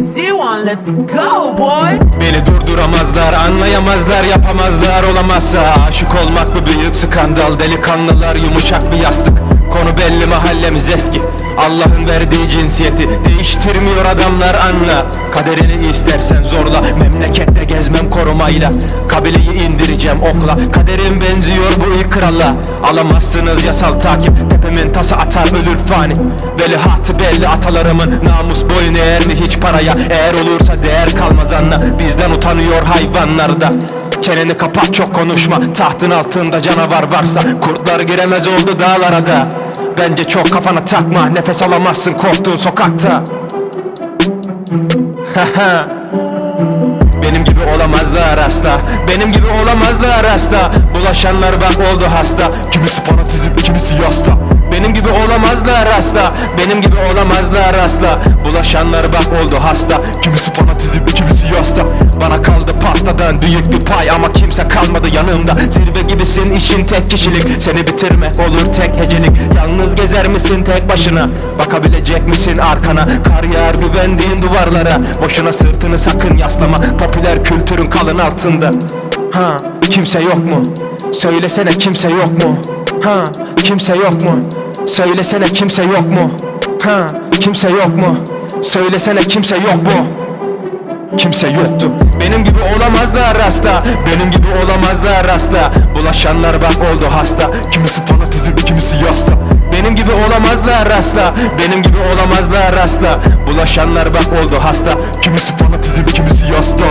Z1, let's go, boy. Beni durduramazlar, anlayamazlar, yapamazlar olamazsa. Aşık olmak bir büyük skandal Delikanlılar yumuşak bir yastık. Konu belli mahallemiz eski. Allah'ın verdiği cinsiyeti Değiştirmiyor adamlar anla. Kaderini istersen zorla Memlekette korumayla Kabileyi indireceğim okla. Kaderim benziyor bu ilk kralla. Alamazsınız yasal takip. Tepemin tası atar ölür fani. Velihatı belli atalarımın Namus boyun eğer mi? Hiç paraya Eğer olursa değer kalmaz anla. Bizden utanıyor hayvanlarda Çeneni kapat çok konuşma. Tahtın altında canavar varsa Kurtlar giremez oldu dağlara da. Bence çok kafana takma. Nefes alamazsın korktuğun sokakta Benim gibi olamazlar asla. Benim gibi olamazlar asla. Bulaşanlar bak oldu hasta. Kimisi fanatizm kimisi yasta. Benim gibi olamazlar asla. Benim gibi olamazlar asla. Bulaşanlar bak oldu hasta. Kimisi fanatizm kimisi yasta. Bana kaldı pastadan büyük bir pay Ama kimse kalmadı yanımda gibisin işin tek kişilik Seni bitirmek olur tek hecelik Yalnız gezer misin tek başına Bakabilecek misin arkana Kar yağar güvendiğin duvarlara Boşuna sırtını sakın yaslama Popüler kültürün kalın altında Ha kimse yok mu? Söylesene kimse yok mu? Ha kimse yok mu? Söylesene kimse yok mu? Ha kimse yok mu? Söylesene kimse yok mu? Kimse yoktu. Benim gibi olamazlar asla. Benim gibi olamazlar asla. Bulaşanlar bak oldu hasta. Kimisi fanatizm kimisi yasta. Benim gibi olamazlar asla. Benim gibi olamazlar asla. Bulaşanlar bak oldu hasta. Kimisi fanatizm kimisi yasta